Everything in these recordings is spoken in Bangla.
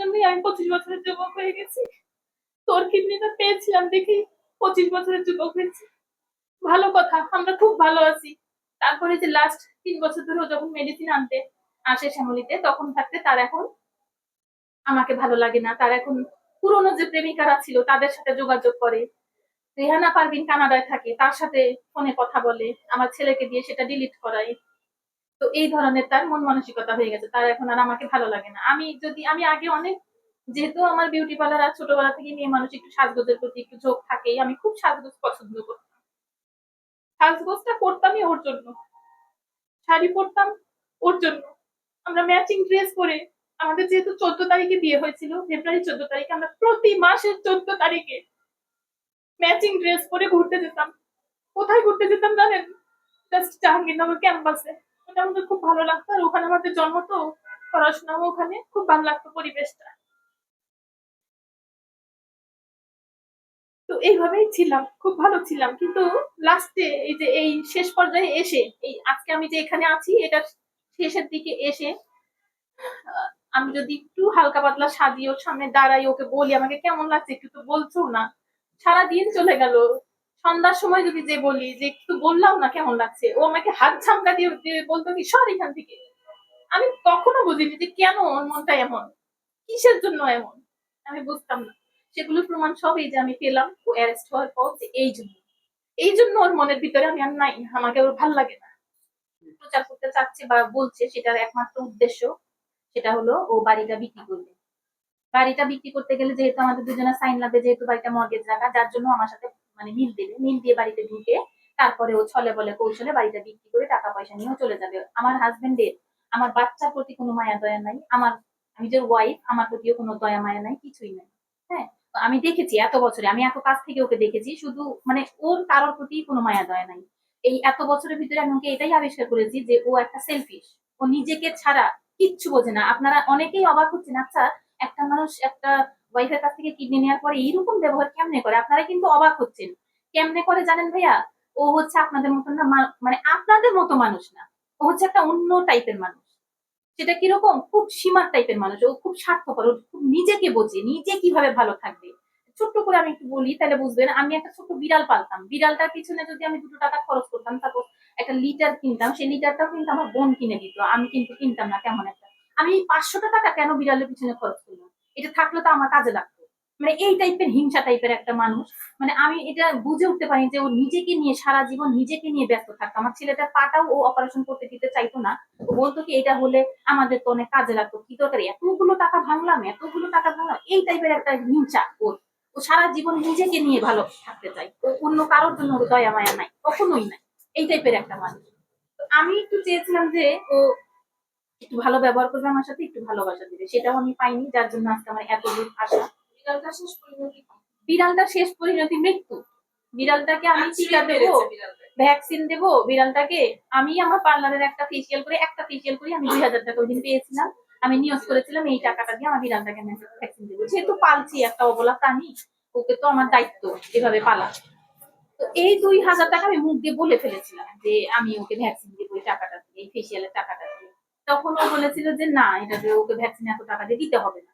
জন্যই আমি পঁচিশ বছরের যুবক হয়ে গেছি। তোর কিডনিটা পেয়েছিলাম দেখি পঁচিশ বছরের যুবক হয়েছি। ভালো কথা, আমরা খুব ভালো আছি। তারপরে যে লাস্ট তিন বছর ধরে যখন মেডিসিন আনতে আসে শ্যামলিতে, তখন থাকতে তার এখন আমাকে ভালো লাগে না। তার এখন পুরোনো যে প্রেমিকারা ছিল, তাদের সাথে যোগাযোগ করে। রেহানা পারভিন কানাডায় থাকে, তার সাথে ফোনে কথা বলে। আমার ছেলেকে দিয়ে সেটা ডিলিট করায়। তো এই ধরনের তার মন মানসিকতা হয়ে গেছে, তার এখন আর আমাকে ভালো লাগে না। আমি যদি, আমি আগে অনেক, যেহেতু আমার বিউটি পার্লার আর ছোটবেলা থেকে মেয়ে মানুষ একটু সাজগোজের প্রতি একটু ঝোঁক থাকেই, আমি খুব সাজগোজ পছন্দ করতাম। সাজগোজটা করতামই ওর জন্য। শাড়ি পরতাম ওর জন্য। আমরা ম্যাচিং ড্রেস পরে, আমাদের যেহেতু চোদ্দ তারিখে বিয়ে হয়েছিল, ফেব্রুয়ারি চোদ্দ তারিখে আমরা প্রতি মাসের চোদ্দ তারিখে ম্যাচিং ড্রেস পরে ঘুরতে যেতাম। কোথায় ঘুরতে যেতাম জানেন? জাস্ট জাহাঙ্গীরনগর ক্যাম্পাসে। ওটা আমাদের খুব ভালো লাগতো, আর ওখানে আমাদের জন্ম তো, পড়াশোনাও ওখানে, খুব ভালো লাগতো পরিবেশটা। তো এইভাবেই ছিলাম, খুব ভালো ছিলাম। কিন্তু লাস্টে এই যে এই শেষ পর্যায়ে এসে, এই আজকে আমি যে এখানে আছি, এটা শেষের দিকে এসে আমি যদি একটু হালকা পাতলা সাজিয়ে ওর সামনে দাঁড়াই, ওকে বলি, আমাকে কেমন লাগছে? একটু তো বলছো না। সারা দিন চলে গেল। সন্ধ্যার সময় যদি যে বলি যে একটু বললাম না কেমন লাগছে, ও আমাকে হাত ঝামকা দিয়ে বলতো কি, সর এখান থেকে। আমি কখনো বুঝিনি যে কেন ওর মনটা এমন, কিসের জন্য এমন, আমি বুঝতাম না। সেগুলো প্রমাণ সব এই যে আমি পেলাম, ও অ্যারেস্ট হওয়ার পর যে এই জন্য। এই জন্য ওর মনের ভিতরে আমি আর নাই, আমাকে ওর ভালো লাগে না। প্রচার করতে চাচ্ছে বা বলছে সেটার একমাত্র উদ্দেশ্য, সেটা হলো ও বাড়িটা বিক্রি করবে। বাড়িটা বিক্রি করতে গেলে যেহেতু আমাদের দুজনের সাইন লাগবে, যেহেতু বাড়িটা মর্গেজ রাখা, যার জন্য আমার সাথে মানে মিল দেবে, মিল দিয়ে বাড়িতে ঢুকে তারপরে ও ছলে বলে কৌশলে বাড়িটা বিক্রি করে টাকা পয়সা নিয়েও চলে যাবে। আমার হাজবেন্ডের আমার বাচ্চার প্রতি কোনো মায়া, দয়া নাই। আমার, আমি যে ওয়াইফ আমার প্রতিও কোনো দয়া, মায়া নাই, কিছুই নাই। হ্যাঁ? আমি দেখেছি এত বছরে, আমি এত কাছ থেকে ওকে দেখেছি, শুধু মানে ওর কারোর প্রতি কোনো মায়া, দয়া নাই। এই এত বছরের ভিতরে আমি ওকে এটাই আবিষ্কার করেছি যে ও একটা সেলফিশ ও নিজেকে ছাড়া কিচ্ছু বোঝে না। আপনারা অনেকেই অবাক হচ্ছেন আচ্ছা একটা মানুষ একটা ওয়াইফের কাছ থেকে কিডনি নেওয়ার পরে এইরকম ব্যবহার কেমনে করে? আপনারা কিন্তু অবাক হচ্ছেন। কেমনে করে জানেন ভাইয়া? ও হচ্ছে আপনাদের মতো না মানে আপনাদের মতো মানুষ না। ও হচ্ছে একটা অন্য টাইপের মানুষ। সেটা কীরকম? খুব সীমার টাইপের মানুষ। ও খুব স্বার্থপর। ও খুব নিজেকে বোঝে। নিজে কীভাবে ভালো থাকবে? ছোট্ট করে আমি একটু বলি, তাহলে বুঝবেন, আমি একটা ছোট্ট বিড়াল পালতাম। বিড়ালটার পিছনে যদি আমি দুটো টাকা খরচ করতাম তারপর একটা লিটার কিনতাম, সেই লিটারটাও কিন্তু আমার বোন কিনে দিত। আমি কিন্তু কিনতাম না কেমন একটা। আমি পাঁচশোটা টাকা কেন বিড়ালের পিছনে খরচ করলাম? এটা থাকলে তো আমার কাজে লাগতো। মানে এই টাইপের হিংসা টাইপের একটা মানুষ। মানে আমি এটা বুঝে উঠতে পারি যে ও নিজেকে নিয়ে সারা জীবন নিজেকে নিয়ে ব্যস্ত থাকতো। আমার ছেলেটা পাটাও ও অপারেশন করতে দিতে চাইতো না। ও বলতো কি, এটা হলে আমাদের তো অনেক কাজে লাগতো। কি দরকার? এতগুলো টাকা ভাঙলাম, এতগুলো টাকা ভাঙলাম। এই টাইপের একটা হিংসা ওর। ও সারা জীবন নিজেকে নিয়ে ভালো থাকতে চাই ও অন্য কারোর জন্য দয়া, মায়া নাই, কখনোই নাই। এই টাইপের একটা মানুষ। আমি একটু চেয়েছিলাম যে ও একটু ভালো ব্যবহার করবে আমার সাথে একটু ভালোবাসা দিবে। সেটাও আমি পাইনি যার জন্য আজকে আমার এত দূর আসা। বিড়ালটা শেষ পরিণতি বিড়ালটা শেষ পরিণতি মৃত্যু। বিড়ালটাকে আমি টিকা দেবো ভ্যাকসিন দেবো বিড়ালটাকে আমি আমার পার্লারের একটা ফেসিয়াল করে একটা ফেসিয়াল করে আমি দুই হাজার টাকা ওই দিন পেয়েছিলাম। আমি নিয়োগ করেছিলাম এই টাকাটা দিয়ে আমার বিড়ালটাকে আমি ভ্যাকসিন দেবো। যেহেতু পালছি একটা অবলা প্রাণী ওকে তো আমার দায়িত্ব এভাবে পালা। তো এই দুই হাজার টাকা আমি মুখ দিয়ে বলে ফেলেছিলাম যে আমি ওকে ভ্যাকসিন দেবো এই টাকাটা দিয়ে এই ফেসিয়ালের টাকাটা দিয়ে। তখন ও বলেছিল যে, না, এটা ওকে ভ্যাকসিন এত টাকা দিয়ে দিতে হবে না।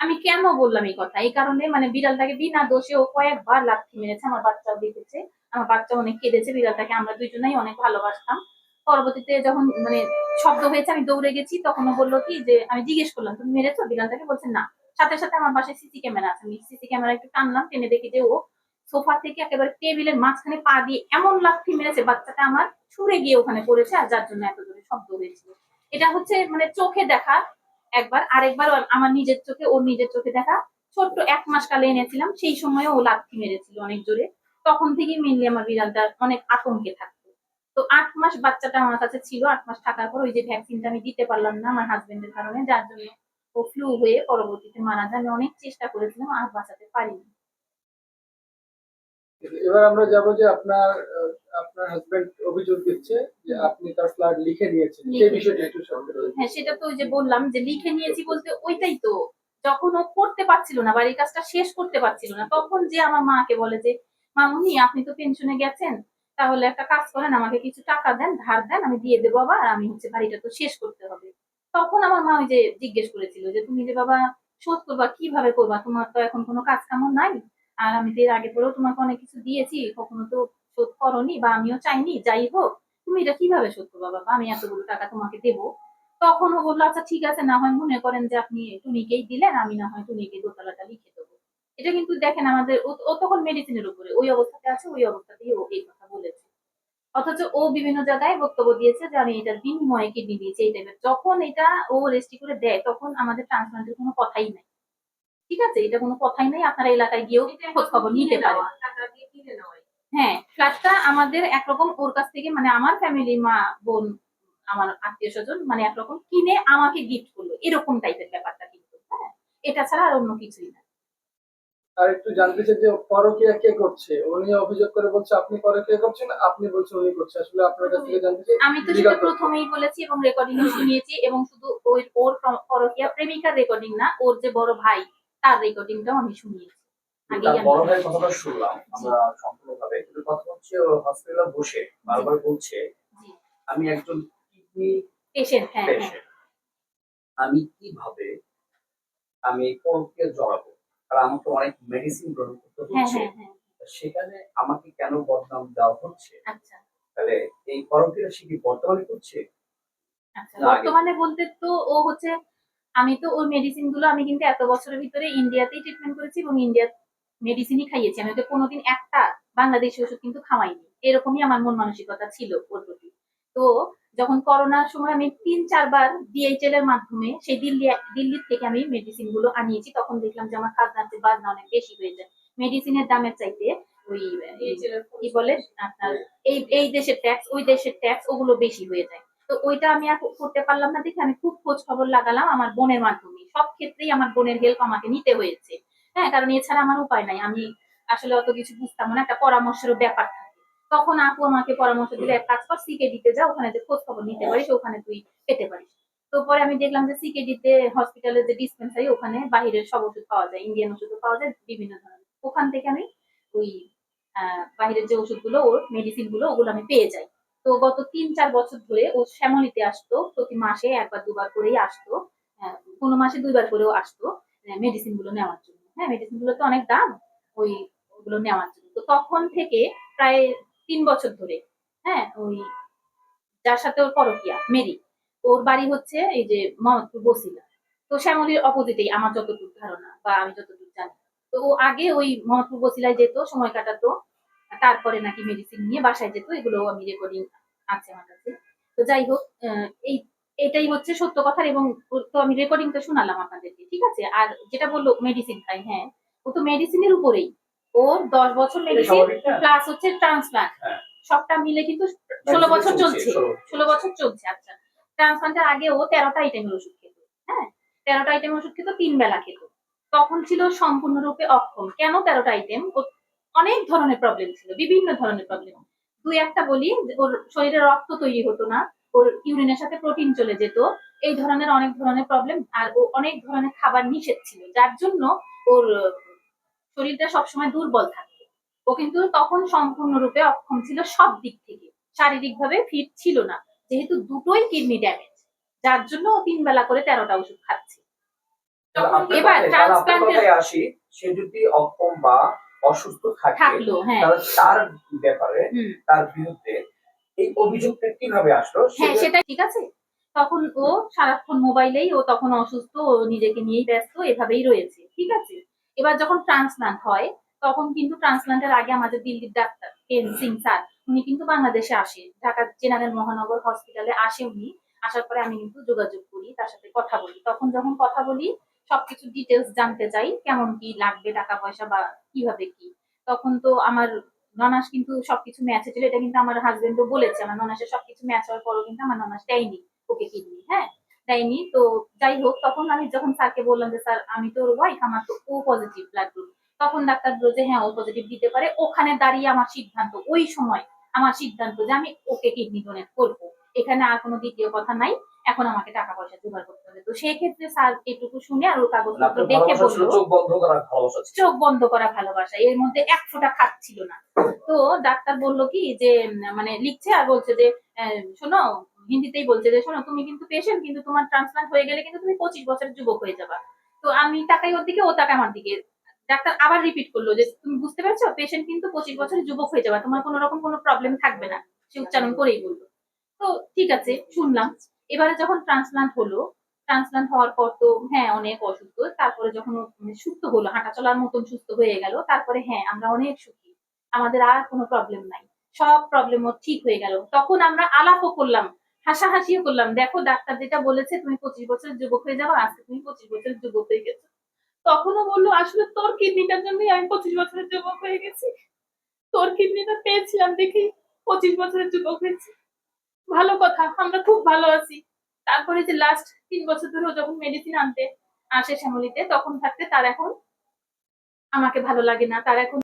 আমি কেন বললাম এই কথা? এই কারণে মানে বিড়ালটাকে বিনা দোষে ও কয়েকবার লাথি মেরেছে, আমার বাচ্চাও দেখেছে, আমার বাচ্চা অনেক কেঁদেছে বিড়ালটাকে, আমরা দুইজনেই অনেক ভালোবাসতাম। পরবর্তীতে যখন মানে শব্দ হয়েছে, আমি দৌড়ে গেছি, তখন ও বলল কি যে, আমি জিজ্ঞেস করলাম, তুমি মেরেছো? বিড়ালটাকে বলছে, না। সাথে সাথে আমার পাশে সিসি ক্যামেরা আছে। আমি সিসি ক্যামেরা একটু টানলাম, টেনে দেখি যে ও সোফা থেকে একেবারে টেবিলের মাঝখানে পা দিয়ে এমন লাথি মেরেছে, বাচ্চাটা আমার ছুড়ে গিয়ে ওখানে পড়েছে, আর যার জন্য এত জোরে শব্দ হয়েছিল। এটা হচ্ছে মানে চোখে দেখা একবার, আরেকবার আমার নিজের চোখে, ওর নিজের চোখে দেখা। ছোট্ট এক মাস কালে এনেছিলাম, সেই সময় ও লাথি মেরেছিল অনেক জোরে। তখন থেকেই মেনলি আমার বিড়ালটা অনেক আতঙ্কে থাকতো। তো আট মাস বাচ্চাটা আমার কাছে ছিল, আট মাস থাকার পর ওই যে ভ্যাকসিনটা আমি দিতে পারলাম না আমার হাজবেন্ডের কারণে, যার জন্য ও ফ্লু হয়ে পরবর্তীতে মারা যায়। আমি অনেক চেষ্টা করেছিলাম, আর বাঁচাতে পারিনি। এবার আমরা যাব যে আপনার আপনার হাজবেন্ড অভিযোগ দিচ্ছে যে আপনি তার ফ্ল্যাট লিখে নিয়েছেন। সেই বিষয়টা একটু হ্যাঁ সেটা তো যে বললাম যে লিখে নিয়েছি বলতে ওইটাই তো। যখন ও করতে পারছিল না বাড়ির কাজটা শেষ করতে পারছিল না তখন যে আমার মাকে বলে যে মামুনি আপনি তো পেনশনে গেছেন তাহলে একটা কাজ করেন আমাকে কিছু টাকা দেন ধার দেন আমি দিয়ে দেবো আবার আমি হচ্ছে বাড়িটা তো শেষ করতে হবে। তখন আমার মা ওই যে জিজ্ঞেস করেছিল যে তুমি যে বাবা শোধ করবা কীভাবে করবা? তোমার তো এখন কোনো কাজ কামও নাই। আর আমি তো এর আগে পরেও তোমাকে অনেক কিছু দিয়েছি কখনো তো শোধ করনি বা আমিও চাইনি, যাই হোক, তুমি এটা কীভাবে শোধ করবা বাবা? আমি এতগুলো টাকা তোমাকে দেবো। তখন ও বলল আচ্ছা ঠিক আছে, না হয় মনে করেন যে আপনি টুনিকেই দিলেন, আমি না হয় টুনিকে দোতলাটা লিখে দেবো। এটা কিন্তু দেখেন আমাদের, ও- তখন মেডিসিনের উপরে, ওই অবস্থাতে আছে, ওই অবস্থাতেই ও এই কথা বলেছে। অথচ ও বিভিন্ন জায়গায় বক্তব্য দিয়েছে যে আমি এটার বিনিময়ে কিডনি দিয়েছি, এই টাইপের যখন এটা ও রেজিস্ট্রি করে দেয়, তখন আমাদের ট্রান্সপ্লান্টের কোনো কথাই নাই। ঠিক আছে? এটা কোনো কথাই নাই, আপনারা এলাকায় গিয়েও খোঁজ খবর নিতে পারেন। হ্যাঁ ফ্ল্যাটটা আমাদের একরকম ওর কাছ থেকে মানে আমার ফ্যামিলি মা বোন আমার আত্মীয় স্বজন মানে একরকম কিনে আমাকে গিফট করল। এরকম টাইপের ব্যাপারটা কিন্তু হ্যাঁ? এটা ছাড়া আর অন্য কিছুই না। আর একটু জানতে চাই যে পরকিয়া কে করছে? উনি অভিযোগ করে বলছে আপনি পরকিয়া করছেন আপনি বলছেন উনি করছে। আসলে আপনার কাছ থেকে জানতে চাই আমি তো সেটা প্রথমেই বলেছি এবং রেকর্ডিং শুনিয়েছি এবং শুধু ওই ওর প্র- পরকীয়া প্রেমিকার রেকর্ডিং না ওর যে বড় ভাই তার রেকর্ডিংটাও আমি শুনিয়েছি। আগেই আমি বড় ভাইয়ের কথাটা শুনলাম আমরা হচ্ছে হসপিটালে বসে বারবার বলছে আমি একজন কিডনি পেশেন্ট হ্যাঁ হ্যাঁ। আমি কীভাবে আমি পরকে জড়াবো? কারণ আমাকে অনেক মেডিসিন গ্রহণ করতে হ্যাঁ হচ্ছে। হ্যাঁ সেখানে আমাকে কেন বদনাম দেওয়া হচ্ছে? আচ্ছা। তাহলে এই পরকীয়া সে কি বর্তমানে করছে? আচ্ছা বর্তমানে বলতে তো ও হচ্ছে আমি তো ওর মেডিসিনগুলো আমি কিন্তু এত বছরের ভিতরে ইন্ডিয়াতেই ট্রিটমেন্ট করেছি এবং ইন্ডিয়ার মেডিসিনই খাইয়েছি। আমি ওকে কোনোদিন একটা বাংলাদেশি ওষুধ কিন্তু খাওয়াইনি। এরকমই আমার মন মানসিকতা ছিল ওর প্রতি। তো যখন করোনার সময় আমি তিন চারবার ডিএইচএল এর মাধ্যমে সেই দিল্লি দিল্লির থেকে আমি মেডিসিনগুলো আনিয়েছি তখন দেখলাম যে আমার খাজনাতে বাজনা অনেক বেশি হয়ে যায়। মেডিসিনের দামের চাইতে ওই কি বলে? আপনার এই এই দেশের ট্যাক্স ওই দেশের ট্যাক্স ওগুলো বেশি হয়ে যায়। তো ওইটা আমি আর করতে পারলাম না দেখে আমি খুব খোঁজ খবর লাগালাম আমার বোনের মাধ্যমে। সব ক্ষেত্রেই আমার বোনের হেল্প আমাকে নিতে হয়েছে। হ্যাঁ কারণ এছাড়া আমার উপায় নাই। আমি আসলে অত কিছু বুঝতাম না একটা পরামর্শের ব্যাপার থাকে। তখন আপু আমাকে পরামর্শ দিলে এক কাজ কর সিকে দিতে যা ওখানে যে খোঁজ খবর নিতে পারিস ওখানে তুই পেতে পারিস। তো পরে আমি দেখলাম যে সিকে দিতে হসপিটালের যে ডিসপেন্সারি ওখানে বাহিরের সব ওষুধ পাওয়া যায় ইন্ডিয়ান ওষুধও পাওয়া যায় বিভিন্ন ধরনের। ওখান থেকে আমি ওই আহ, বাইরের যে ওষুধগুলো ওর মেডিসিনগুলো ওগুলো আমি পেয়ে যাই। তো গত তিন চার বছর ধরে ও শ্যামলিতে আসতো প্রতি মাসে একবার দুবার করেই আসতো কোনো মাসে দুইবার করেও আসতো মেডিসিনগুলো নেওয়ার জন্য। হ্যাঁ মেডিসিনগুলো তো অনেক দাম। ওই ওগুলো নেওয়ার জন্য। তো তখন থেকে প্রায় তিন বছর ধরে হ্যাঁ ওই যার সাথে ওর পরকিয়া মেরি ওর বাড়ি হচ্ছে এই যে মোহাম্মদপুর বসিলা। তো শ্যামলির অপোজিটেই, আমার যতটুকু ধারণা বা আমি যতটুকু জানি। তো ও আগে ওই মোহাম্মদপুর বসিলায় যেত, সময় কাটাতো, তারপরে নাকি মেডিসিন নিয়ে বাসায় যেত এগুলো আমি রেকর্ডিং আছে আমার কাছে। তো যাই হোক এই এটাই হচ্ছে সত্য কথা এবং তো আমি রেকর্ডিংটা শোনালাম আপনাদেরকে ঠিক আছে? আর যেটা বলল মেডিসিন খাই হ্যাঁ ও তো মেডিসিনের উপরেই। ওর দশ বছর মেডিসিন প্লাস হচ্ছে ট্রান্সপ্লান্ট হ্যাঁ। সবটা মিলে কিন্তু ষোলো বছর চলছে। ষোলো বছর। চলছে আচ্ছা। ট্রান্সপ্লান্টের আগে ও তেরোটা আইটেমের ওষুধ খেত হ্যাঁ? তেরোটা আইটেম ওষুধ খেত তিন বেলা খেত। তখন ছিল সম্পূর্ণরূপে অক্ষম। কেন তেরোটা আইটেম অনেক ধরনের প্রবলেম ছিল বিভিন্ন ধরনের প্রবলেম দুই একটা বলি ওর শরীরে রক্ত তৈরি হতো না ওর ইউরিনের সাথে প্রোটিন চলে যেত। এই ধরনের অনেক ধরনের প্রবলেম আর ও অনেক ধরনের খাবার নিষেধ ছিল যার জন্য ওর শরীরটা সবসময় দুর্বল থাকতো ও কিন্তু তখন সম্পূর্ণরূপে অক্ষম ছিল সব দিক থেকে। শারীরিকভাবে ফিট ছিল না যেহেতু দুটোই কিডনি ড্যামেজ যার জন্য ও তিন বেলা করে তেরোটা ওষুধ খাচ্ছে। এবার আসি সে যদি অক্ষম বা অসুস্থ থাকে হ্যাঁ। তাহলে তার ব্যাপারে তার বিরুদ্ধে এই অভিযোগটা কীভাবে আসলো? হ্যাঁ সেটা- ঠিক আছে। তখন ও সারাক্ষণ মোবাইলেই ও তখন অসুস্থ ও নিজেকে নিয়েই ব্যস্ত এভাবেই রয়েছে ঠিক আছে? এবার যখন ট্রান্সপ্লান্ট হয় তখন কিন্তু ট্রান্সপ্লান্টের আগে আমাদের দিল্লির ডাক্তার এন সিং স্যার উনি কিন্তু বাংলাদেশে আসে। ঢাকা জেনারেল মহানগর হসপিটালে আসে উনি। আসার পরে আমি কিন্তু যোগাযোগ করি তার সাথে কথা বলি। তখন যখন কথা বলি সবকিছু ডিটেলস জানতে চাই কেমন কি লাগবে টাকা পয়সা বা কীভাবে কি? তখন তো আমার ননাস কিন্তু সবকিছু ম্যাচ হয়েছিল এটা কিন্তু আমার হাজবেন্ডও বলেছে। আমার ননাসের সবকিছু ম্যাচ হওয়ার পরও কিন্তু আমার ননাস দেয়নি ওকে কিডনি হ্যাঁ? দেয়নি। তো যাই হোক, তখন আমি যখন স্যারকে বললাম যে স্যার আমি তো ওয়াইফ আমার তো ও পজিটিভ ব্লাড গ্রুপ তখন ডাক্তার বলল যে হ্যাঁ ও পজিটিভ দিতে পারে। ওখানে দাঁড়িয়ে আমার সিদ্ধান্ত, ওই সময় আমার সিদ্ধান্ত যে, আমি ওকে কিডনি ডোনেট করব। এখানে আর কোনো দ্বিতীয় কথা নাই। এখন আমাকে টাকা পয়সা জোগাড় করতে হবে। তো সেই ক্ষেত্রে স্যার এটুকু শুনে আর ওর কাগজপত্র দেখে বলল চোখ বন্ধ করা ভালোবাসা ছিল। চোখ বন্ধ করা ভালোবাসা। এর মধ্যে এক ফোঁটা খাচ্ছিল না। তো ডাক্তার বলল কি যে মানে লিখছে আর বলছে যে শোনো হিন্দিতেই বলছে যে শোনো তুমি কিন্তু পেশেন্ট কিন্তু তোমার ট্রান্সপ্লান্ট হয়ে গেলে কিন্তু তুমি পঁচিশ বছরের যুবক হয়ে যাবা। তো আমি তাকাই ওর দিকে ও তাকায় আমার দিকে। ডাক্তার আবার রিপিট করল যে তুমি বুঝতে পারছ? পেশেন্ট কিন্তু পঁচিশ বছরের যুবক হয়ে যাবে। তোমার কোনো রকম কোনো প্রবলেম থাকবে না। সে উচ্চারণ করেই বলল। তো ঠিক আছে, শুনলাম। এবারে যখন ট্রান্সপ্লান্ট হলো ট্রান্সপ্লান্ট হওয়ার পর তো হ্যাঁ অনেক অসুস্থ। তারপরে যখন মানে সুস্থ হলো, হাঁটা চলার মতন সুস্থ হয়ে গেল, তারপরে হ্যাঁ আমরা অনেক সুখী। আমাদের আর কোনো প্রবলেম নাই। সব প্রবলেম ঠিক হয়ে গেল। তখন আমরা আলাপও করলাম, হাসাহাসিও করলাম। দেখো, ডাক্তার যেটা বলেছে, তুমি পঁচিশ বছরের যুবক হয়ে যাবে আজকে তুমি পঁচিশ বছরের যুবক হয়ে গেছো। তখনও বলল, আসলে তোর কিডনিটার জন্যই আমি পঁচিশ বছরের যুবক হয়ে গেছি। তোর কিডনিটা পেয়েছিলাম দেখি, পঁচিশ বছরের যুবক হয়েছি। ভালো কথা, আমরা খুব ভালো আছি। তারপরে যে লাস্ট তিন বছর ধরে যখন মেডিসিন আনতে আসে শ্যামলিতে, তখন থাকতে তার এখন আমাকে ভালো লাগে না, তার এখন